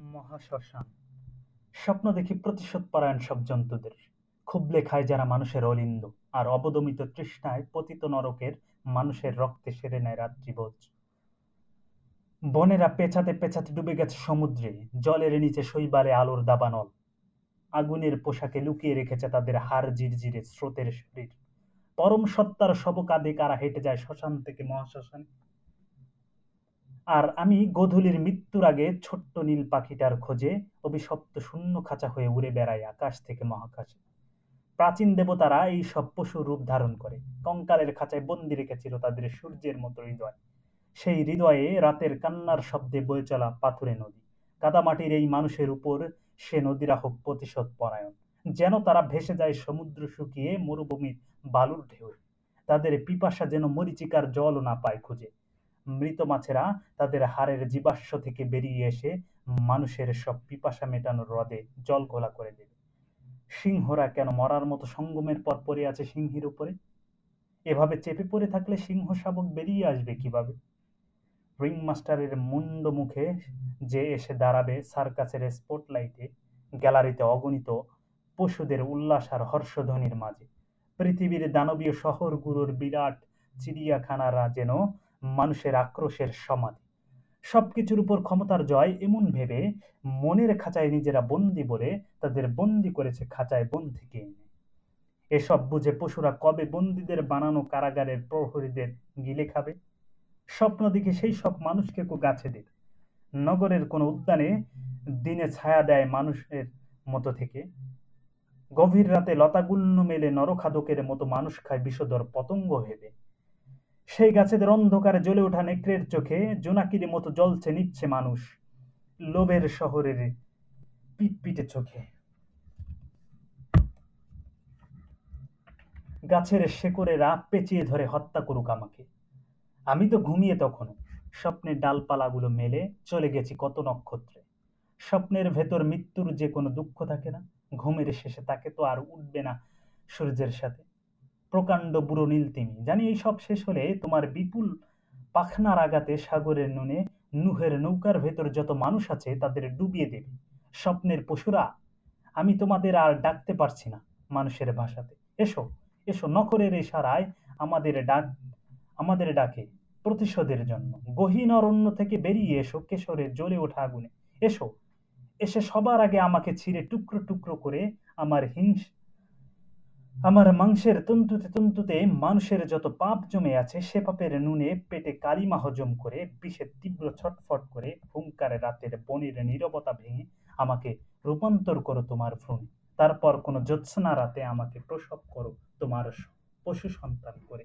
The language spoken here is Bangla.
মহাশ্মশান। স্বপ্ন দেখি প্রতিশোধ পরায়ণ সব জন্তুদের। খুবলে খায় যারা মানুষের অলিন্দ, আর অবদমিত তৃষ্ণায় পতিত নরকের মানুষের রক্তে সেরে নেয় রাত্রিভোজ বনেরা পেঁচাতে পেঁচাতে ডুবে গেছে সমুদ্রে, জলের নিচে শৈবালে আলোর দাবানল। আগুনের পোশাকে লুকিয়ে রেখেছে তাদের হাড় জিরজিরে স্রোতের শরীর। পরম সত্তার সব কাঁধে কারা হেঁটে যায় শ্মশান থেকে মহাশ্মশানে। আর আমি গোধূলির মৃত্যুর আগে ছোট্ট নীল পাখিটার খোঁজে অভিশপ্ত শূন্য খাঁচা হয়ে উড়ে বেড়াই আকাশ থেকে মহাকাশে। প্রাচীন দেবতারা এই সব পশু রূপ ধারণ করে। কঙ্কালের খাঁচায় বন্দি রেখেছিল তাদের সূর্যের মতো হৃদয়। সেই হৃদয়ে রাতের কান্নার শব্দে বয়ে চলা পাথুরে নদী। কাদামাটির এই মানুষের উপর সে নদীরা হোক প্রতিশোধ পরায়ণ। যেন তারা ভেসে যায় সমুদ্র শুকিয়ে মরুভূমির বালুর ঢেউ। তাদের পিপাসা যেন মরিচিকার জলও না পায় খুঁজে। মৃত মাছেরা তাদের হাড়ের জীবাশ্ম থেকে বেরিয়ে এসে মানুষের সব পিপাসা মেটানোর হ্রদে জল ঘোলা করে দেবে। সিংহরা কেন মরার মতো সঙ্গমের পর পড়ে আছে সিংহীর উপরে? এভাবে চেপে পড়ে থাকলে সিংহ শাবক বেরিয়ে আসবে কীভাবে? রিং মাস্টারের মুন্ড মুখে যে এসে দাঁড়াবে সার্কাসের স্পটলাইটে, গ্যালারিতে অগণিত পশুদের উল্লাস আর হর্ষধ্বনির মাঝে। পৃথিবীর দানবীয় শহরগুলোর বিরাট চিড়িয়াখানারা যেন মানুষের আক্রোশের সমাধি। সব কিছুর উপর ক্ষমতার জয় এমন ভেবে মনের খাঁচায় নিজেরা বন্দি বলে তাদের বন্দি করেছে খাঁচায় বন্দিকে এনে। এসব বুঝে পশুরা কবে বন্দীদের বানানো কারাগারের প্রহরীদের গিলে খাবে? স্বপ্ন দেখে সেই সব মানুষকে কো গাছে দেবে? নগরের কোনো উদ্যানে দিনে ছায়া দেয় মানুষের মতো থেকে? গভীর রাতে লতাগুল্ম মেলে নরখাদকের মতো মানুষ খায় বিষধর পতঙ্গ ভেবে সেই গাছেদের অন্ধকারে জ্বলে ওঠা নেকড়ের চোখে জোনাকির মতো জ্বলছে নিচ্ছে মানুষ, লোভের শহরের পিটপিটে চোখে। গাছের শেকড়েরা পেঁচিয়ে ধরে হত্যা করুক আমাকে। আমি তো ঘুমিয়ে তখনও। স্বপ্নের ডালপালাগুলো মেলে চলে গেছি কত নক্ষত্রে। স্বপ্নের ভেতর মৃত্যুর যে কোনো দুঃখ থাকে না, ঘুমের শেষে তাকে তো আর উঠবে না সূর্যের সাথে। প্রকাণ্ড বুড়ো নীল তিমি। জানি এই সব শেষ হলে তোমার বিপুল পাখনার আগাতে সাগরের নুনে, নুহের নৌকার ভেতর যত মানুষ আছে তাদের ডুবিয়ে দেবে। স্বপ্নের পশুরা, আমি তোমাদের আর ডাকতে পারছি না মানুষের ভাষাতে। এসো এসো নখরের ইশারায় আমাদের ডাক, আমাদের ডাকে প্রতিশোধের জন্য। গহীন অরণ্য থেকে বেরিয়ে এসো কেশরের জ্বলে ওঠা আগুনে। এসো, এসে সবার আগে আমাকে ছিঁড়ে টুকরো টুকরো করে আমার হিংস আমার মাংসের তন্তুতে তন্তুতে মানুষের যত পাপ জমে আছে, সে পাপের নুনে পেটে কালিমা হজম করে, বিষের তীব্র ছটফট করে, হুঙ্কারে রাতের বনের নীরবতা ভেঙে আমাকে রূপান্তর করো তোমার ভ্রূণে। তারপর কোনো জ্যোৎস্না রাতে আমাকে প্রসব করো তোমার পশু সন্তান করে।